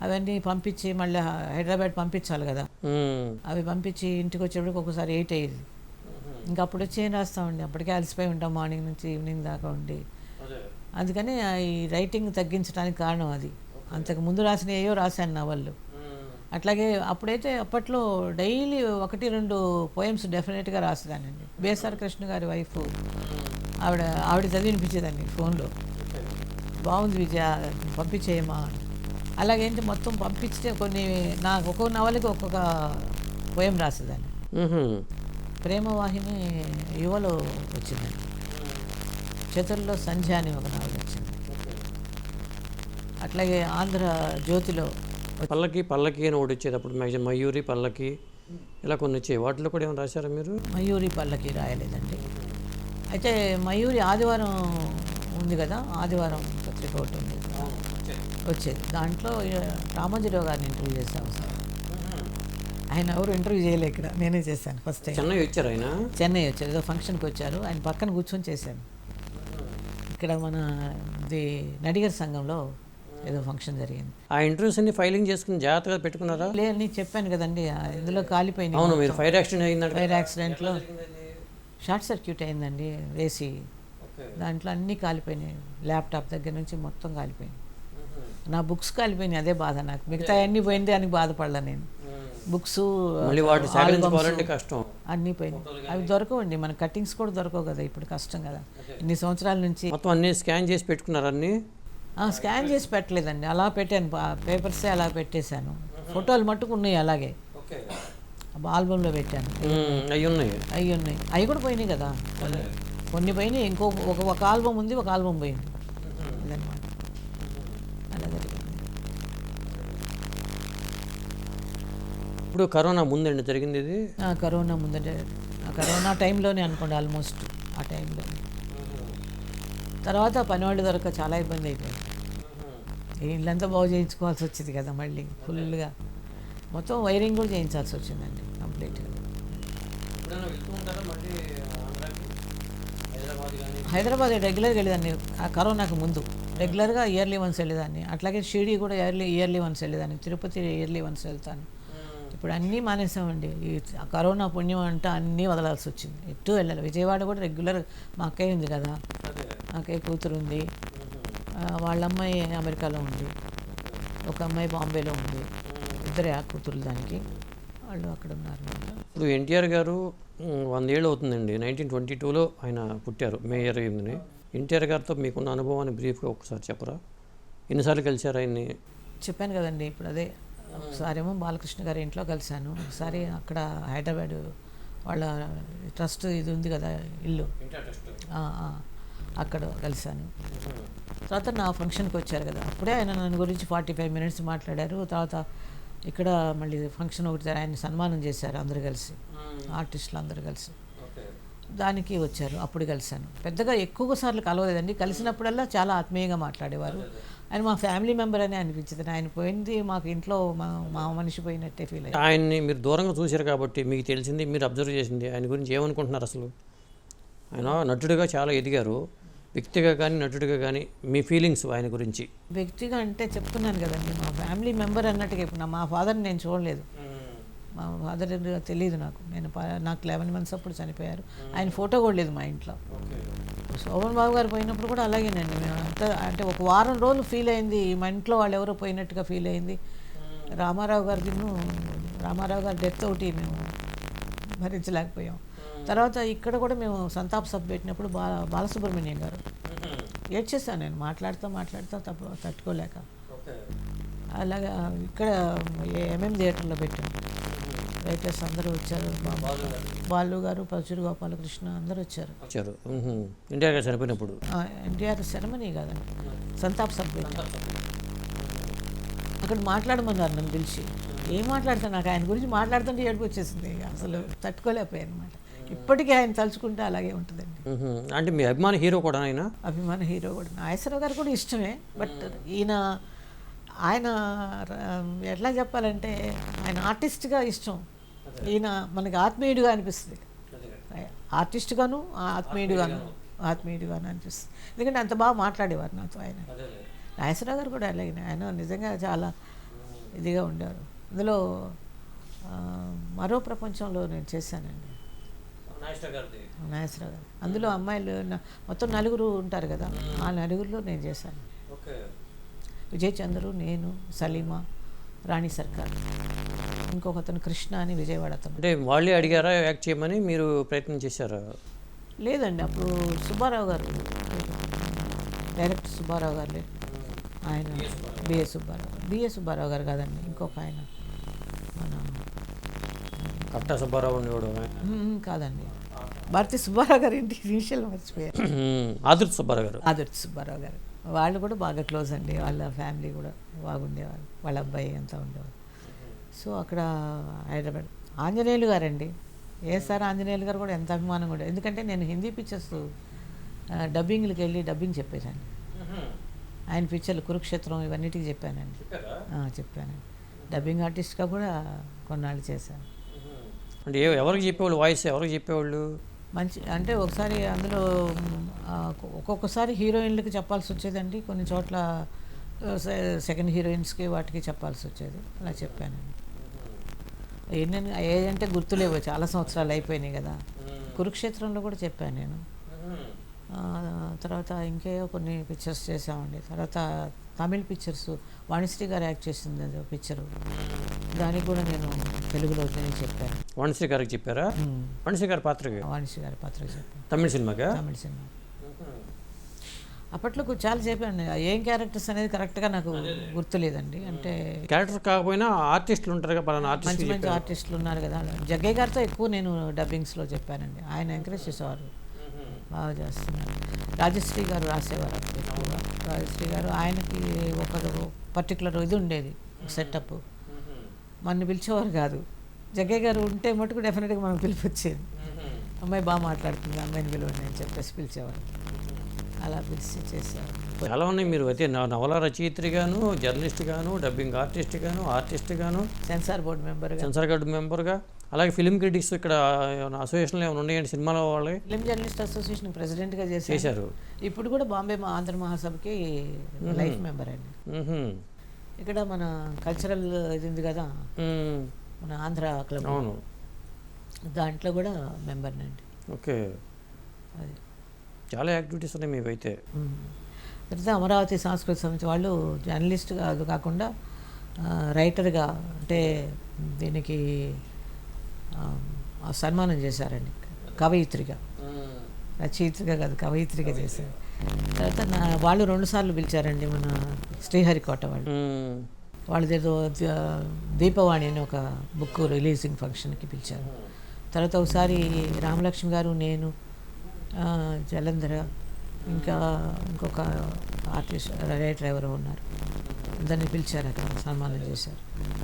అవన్నీ పంపించి మళ్ళీ హైదరాబాద్ పంపించాలి కదా. అవి పంపించి ఇంటికి వచ్చేప్పటికి ఒకసారి ఎయిట్ అయ్యేది. ఇంకా అప్పుడు వచ్చి ఏం రాస్తామండి? అప్పటికే అలసిపోయి ఉంటాం మార్నింగ్ నుంచి ఈవినింగ్ దాకా ఉండి. అందుకని ఈ రైటింగ్ తగ్గించడానికి కారణం అది. అంతకు ముందు రాసిన ఏయో రాశాను నవళ్ళు అట్లాగే అప్పుడైతే అప్పట్లో డైలీ ఒకటి రెండు పోయమ్స్ డెఫినెట్గా రాసేదానండి బేసార్ కృష్ణ గారి వైఫ్ ఆవిడ ఆవిడ చదివినిపించేదాన్ని ఫోన్లో. బాగుంది విజయ పంపించేయమా అని. అలాగేంటి మొత్తం పంపించితే కొన్ని నాకు ఒక్కొక్క నవలకి ఒక్కొక్క పోయం రాసేదాన్ని. ప్రేమవాహిని యువలో వచ్చిందండి చతుర్లో సంధ్య అని ఒక నవల వచ్చింది. అట్లాగే ఆంధ్ర జ్యోతిలో పల్లకి పల్లకి అని ఒకటి వచ్చేది అప్పుడు మ్యాక్సిమం మయూరి పల్లకి ఇలా కొన్ని వచ్చాయి వాటిలో కూడా ఏమైనా రాశారా మీరు? మయూరి పల్లకి రాయలేదండి. అయితే మయూరి ఆదివారం ఉంది కదా ఆదివారం పత్రిక ఒకటి ఉంది. వచ్చేది. దాంట్లో రామోజీరావు గారిని ఇంటర్వ్యూ చేశాను సార్. ఆయన ఎవరు ఇంటర్వ్యూ చేయలే ఇక్కడ. నేనే చేశాను ఫస్ట్ టైం చెన్నై వచ్చారు ఆయన? చెన్నై వచ్చారు. ఏదో ఫంక్షన్కి వచ్చారు. ఆయన పక్కన కూర్చొని చేశాను. ఇక్కడ మన ఇది నడిగర్ సంఘంలో ఏదో ఫంక్షన్ జరిగింది. ఆ ఇంటర్వ్యూస్ అన్ని ఫైలింగ్ చేసుకుని జాగ్రత్తగా పెట్టుకున్నారా? లే అని చెప్పాను కదండి. ఇందులో కాలిపోయింది అవును మీరు ఫైర్ యాక్సిడెంట్ అయిందంట ఫైర్ యాక్సిడెంట్లో షార్ట్ సర్క్యూట్ అయిందండి వేసి. దాంట్లో అన్నీ కాలిపోయినాయి. ల్యాప్టాప్ దగ్గర నుంచి మొత్తం కాలిపోయింది నా బుక్స్ కాలిపోయినాయి అదే బాధ నాకు. మిగతా అన్నీ పోయింది అని బాధపడలా నేను. బుక్స్ కష్టం. అన్నీ పోయినాయి. అవి దొరకవండి మన కటింగ్స్ కూడా దొరకవు కదా ఇప్పుడు కష్టం కదా. ఇన్ని సంవత్సరాల నుంచి మొత్తం అన్ని స్కాన్ చేసి పెట్టుకున్నారు అన్ని? స్కాన్ చేసి పెట్టలేదండి. అలా పెట్టాను పేపర్సే అలా పెట్టేశాను. ఫోటోలు మట్టుకు ఉన్నాయి అలాగే. ఆల్బంలో పెట్టాను. అవి ఉన్నాయి. అవి ఉన్నాయి. అవి కూడా పోయినాయి కదా. కొన్ని పోయినాయి ఇంకో ఒక ఒక ఆల్బమ్ ఉంది ఒక ఆల్బమ్ పోయింది. ఇప్పుడు కరోనా ముందండి జరిగింది ఇది? ఆ, కరోనా ముందట ఆ కరోనా టైంలోనే అనుకోండి ఆల్మోస్ట్ ఆ టైంలో తర్వాత పనివాళ్ళు దొరక చాలా ఇబ్బంది అయిపోయింది. ఇల్లంతా బాగు చేయించుకోవాల్సి వచ్చింది కదా మళ్ళీ ఫుల్గా. మొత్తం వైరింగ్ కూడా చేయించాల్సి వచ్చిందండి కంప్లీట్గా. హైదరాబాద్ రెగ్యులర్గా వెళ్ళేదాన్ని ఆ కరోనాకు ముందు. రెగ్యులర్గా ఇయర్లీ వన్స్ వెళ్ళేదాన్ని. అట్లాగే షిరిడి కూడా ఇయర్లీ ఇయర్లీ వన్స్ వెళ్ళేదాన్ని తిరుపతి ఇయర్లీ వన్స్ వెళ్తాను. ఇప్పుడు అన్నీ మానేసామండి. ఈ కరోనా పుణ్యం అంటే అన్నీ వదలాల్సి వచ్చింది. ఎటు వెళ్ళాలి? విజయవాడ కూడా రెగ్యులర్ మా అక్కయ్య ఉంది కదా. మా అక్కయ్య కూతురు ఉంది. వాళ్ళ అమ్మాయి అమెరికాలో ఉంది. ఒక అమ్మాయి బాంబేలో ఉంది. ఇద్దరే ఆ కూతురు దానికి. వాళ్ళు అక్కడ ఉన్నారు. ఇప్పుడు ఎన్టీఆర్ గారు వందేళ్ళు అవుతుందండి. నైన్టీన్ ట్వంటీ టూలో ఆయన పుట్టారు. మే ఇరవై ఎనిమిదిని ఎన్టీఆర్ గారితో మీకున్న అనుభవాన్ని బ్రీఫ్గా ఒకసారి చెప్పరా? ఎన్నిసార్లు కలిశారు ఆయన్ని? చెప్పాను కదండి. ఇప్పుడు అదే ఒకసారేమో బాలకృష్ణ గారి ఇంట్లో కలిశాను. ఒకసారి అక్కడ హైదరాబాద్ వాళ్ళ ట్రస్ట్ ఇది ఉంది కదా ఇల్లు. అక్కడ కలిశాను. తర్వాత నా ఫంక్షన్కి వచ్చారు కదా. అప్పుడే ఆయన నన్ను గురించి ఫార్టీ ఫైవ్ మినిట్స్ మాట్లాడారు. తర్వాత ఇక్కడ మళ్ళీ ఫంక్షన్ ఒకటి ఆయన సన్మానం చేశారు అందరు కలిసి. ఆర్టిస్టులు అందరు కలిసి. దానికి వచ్చారు అప్పుడు కలిశాను. పెద్దగా ఎక్కువ సార్లు కలవలేదండి. కలిసినప్పుడల్లా చాలా ఆత్మీయంగా మాట్లాడేవారు. ఆయన మా ఫ్యామిలీ మెంబర్ అని అనిపించింది. ఆయన పోయింది మాకు ఇంట్లో మా మా మనిషి పోయినట్టే ఫీల్ అయ్యారు. ఆయన్ని మీరు దూరంగా చూశారు కాబట్టి మీకు తెలిసింది మీరు అబ్జర్వ్ చేసింది. ఆయన గురించి ఏమనుకుంటున్నారు అసలు? ఆయన నటుడిగా చాలా ఎదిగారు. వ్యక్తిగా కానీ నటుడిగా కానీ మీ ఫీలింగ్స్ ఆయన గురించి? వ్యక్తిగా అంటే చెప్తున్నాను కదండి మా ఫ్యామిలీ మెంబర్ అన్నట్టుగా ఇప్పుడు నా- మా ఫాదర్ని నేను చూడలేదు. మా ఫాదర్ తెలియదు నాకు. నేను నాకు లెవెన్ మంత్స్ అప్పుడు చనిపోయారు. ఆయన ఫోటో కూడా లేదు మా ఇంట్లో. శోభన్ బాబు గారు పోయినప్పుడు కూడా అలాగేనండి. మేము అంతా అంటే ఒక వారం రోజులు ఫీల్ అయింది. మా ఇంట్లో వాళ్ళు ఎవరో పోయినట్టుగా ఫీల్ అయింది. రామారావు గారికి రామారావు గారి డెత్ ఒకటి మేము భరించలేకపోయాం. తర్వాత ఇక్కడ కూడా మేము సంతాప సభ పెట్టినప్పుడు బా బాలసుబ్రహ్మణ్యం గారు. ఏడ్చేసాను నేను. మాట్లాడుతూ మాట్లాడుతూ తప్ప తట్టుకోలేక. అలాగా ఇక్కడ ఎంఎం థియేటర్లో పెట్టాం. రైటర్స్ అందరూ వచ్చారు. బాలు గారు. పరచూరు గోపాలకృష్ణ అందరూ వచ్చారు. వచ్చారు. ఎన్టీఆర్ గారు చనిపోయినప్పుడు? ఎన్టీఆర్ సెరమనీ కాదండి. సంతాప్ సభ పెట్టాం అక్కడ మాట్లాడమన్నారు నన్ను పిలిచి. ఏం మాట్లాడతాను నాకు ఆయన గురించి మాట్లాడుతుంటే ఏడుపు వచ్చేసింది. అసలు తట్టుకోలేకపోయాను అనమాట ఇప్పటికీ ఆయన తలుచుకుంటే అలాగే ఉంటుందండి. అంటే మీ అభిమాన హీరో కూడా ఆయన? అభిమాన హీరో కూడా. నాగేశ్వరరావు గారు కూడా ఇష్టమే. బట్ ఈయన ఆయన ఎట్లా చెప్పాలంటే ఆయన ఆర్టిస్ట్గా ఇష్టం. ఈయన మనకి ఆత్మీయుడిగా అనిపిస్తుంది. ఆర్టిస్ట్గాను ఆత్మీయుడిగాను ఆత్మీయుడిగాను అనిపిస్తుంది. ఎందుకంటే అంత బాగా మాట్లాడేవారు నాతో ఆయన. నాగేశ్వరరావు గారు కూడా అలాగే. ఆయన నిజంగా చాలా ఇదిగా ఉండేవారు. అందులో మరో ప్రపంచంలో నేను చేశానండి. నాగేశ్వరరావు గారు. అందులో అమ్మాయిలు మొత్తం నలుగురు ఉంటారు కదా. ఆ నలుగురిలో నేను చేశాను. విజయ్ చంద్రు నేను సలీమా రాణి సర్కార్. ఇంకొక అతను కృష్ణ అని విజయవాడ అతను. అంటే వాళ్ళే అడిగారా యాక్ట్ చేయమని మీరు ప్రయత్నం చేశారా? లేదండి అప్పుడు సుబ్బారావు గారు. డైరెక్టర్ సుబ్బారావు గారు లేరు ఆయన బిఏ సుబ్బారావు గారు. బిఏ సుబ్బారావు గారు కాదండి ఇంకొక ఆయన. మన కట్టా సుబ్బారావు కాదండి. భారతి సుబ్బారావు గారు ఇంటి ఇనిషియల్ మర్చిపోయారు ఆదుర్తి సుబ్బారావు గారు. ఆదుర్తి సుబ్బారావు గారు. వాళ్ళు కూడా బాగా క్లోజ్ అండి వాళ్ళ ఫ్యామిలీ కూడా బాగుండేవాళ్ళు. వాళ్ళ అబ్బాయి అంతా ఉండేవారు సో అక్కడ హైదరాబాద్. ఆంజనేయులు గారండి. ఏఎస్ఆర్ ఆంజనేయులు గారు కూడా ఎంత అభిమానం కూడా. ఎందుకంటే నేను హిందీ పిక్చర్స్ డబ్బింగ్లకి వెళ్ళి డబ్బింగ్ చెప్పేశాను ఆయన పిక్చర్లు కురుక్షేత్రం ఇవన్నిటికి చెప్పానండి. చెప్పానండి. డబ్బింగ్ ఆర్టిస్ట్గా కూడా కొన్నాళ్ళు చేశాను. అంటే ఎవరికి చెప్పేవాళ్ళు? వాయిస్ ఎవరికి చెప్పేవాళ్ళు? మంచి అంటే ఒకసారి అందులో ఒక్కొక్కసారి హీరోయిన్లకి చెప్పాల్సి వచ్చేదండి. కొన్ని చోట్ల సెకండ్ హీరోయిన్స్కి వాటికి చెప్పాల్సి వచ్చేది. అలా చెప్పానండి. ఏంటంటే ఏంటంటే గుర్తులేవు చాలా సంవత్సరాలు అయిపోయినాయి కదా. కురుక్షేత్రంలో కూడా చెప్పాను నేను. తర్వాత ఇంకే కొన్ని పిక్చర్స్ చేసామండి తర్వాత తమిళ్ పిక్చర్స్ వాణిశ్రీ గారు యాక్ట్ చేసింది అది పిక్చరు దానికి కూడా నేను తెలుగులో నేను చెప్పాను. వాణిశ్రీ గారికి చెప్పారా? వాణిశ్రీ గారి పాత్రకి? వాణిశ్రీ గారి పాత్ర చెప్పాను. తమిళ సినిమాగా తమిళ సినిమా. అప్పట్లో చాలా చెప్పాను ఏం క్యారెక్టర్స్ అనేది కరెక్ట్గా నాకు గుర్తులేదండి. అంటే క్యారెక్టర్ కాకపోయినా ఆర్టిస్టులు ఉంటారు కదా పలానా మంచి మంచి ఆర్టిస్టులు ఉన్నారు కదా. జగ్గయ్య గారితో ఎక్కువ నేను డబ్బింగ్స్లో చెప్పానండి. ఆయన ఎంకరేజ్ చేసేవారు. బాగా చేస్తున్నారు. రాజశ్రీ గారు రాసేవారు ఎక్కువగా రాజశ్రీ గారు ఆయనకి ఒక పర్టికులర్ ఇది ఉండేది సెటప్ మన పిలిచేవారు కాదు. జగ్గయ్య గారు ఉంటే మటుకు డెఫినెట్గా మనకు పిలిపి వచ్చేది అమ్మాయి బాగా మాట్లాడుతుంది అమ్మాయిని పిలవండి అని చెప్పేసి పిలిచేవారు. అలా పిలిచి చేసేవారు చాలా ఉన్నాయి మీరు అయితే. నవల రచయిత్రిగాను జర్నలిస్ట్ గాను డబ్బింగ్ ఆర్టిస్ట్ గాను ఆర్టిస్ట్ గాను. సెన్సార్ బోర్డు మెంబర్గా సెన్సార్ గార్డు మెంబర్గా అలాగే ఫిలిం క్రిటిక్స్ ఇక్కడ ఏమైనా అసోసియేషన్లు ఏమైనా ఉన్నాయండి సినిమాల వాళ్ళే ఫిలిం జర్నలిస్ట్ అసోసియేషన్ ప్రెసిడెంట్గా చేశారు. చేశారు. ఇప్పుడు కూడా బాంబే ఆంధ్ర మహాసభకి లైఫ్ మెంబర్ అండి. ఇక్కడ మన కల్చరల్ ఇది ఉంది కదా. మన ఆంధ్ర క్లబ్. అవును. దాంట్లో కూడా మెంబర్నండి. ఓకే. అది. చాలా యాక్టివిటీస్ ఉన్నాయి మీవైతే. తర్వాత అమరావతి సాంస్కృతిక సమితి వాళ్ళు జర్నలిస్ట్ కాదు కాకుండా రైటర్గా అంటే దీనికి సన్మానం చేశారండి. కవయిత్రిగా. రచయిత్రిగా కాదు కవయిత్రిగా చేశారు. తర్వాత నా వాళ్ళు రెండుసార్లు పిలిచారండి మన శ్రీహరికోట వాళ్ళు. మ్మ్. వాళ్ళదేదో ద- దీపవాణి అని ఒక బుక్ రిలీజింగ్ ఫంక్షన్కి పిలిచారు. తర్వాత ఒకసారి రామలక్ష్మి గారు నేను జలంధర ఇంకా ఇంకొక ఆర్టిస్ట్ రైటర్ డ్రైవర్ ఉన్నారు. దాన్ని పిలిచారు అక్కడ సన్మానం చేశారు.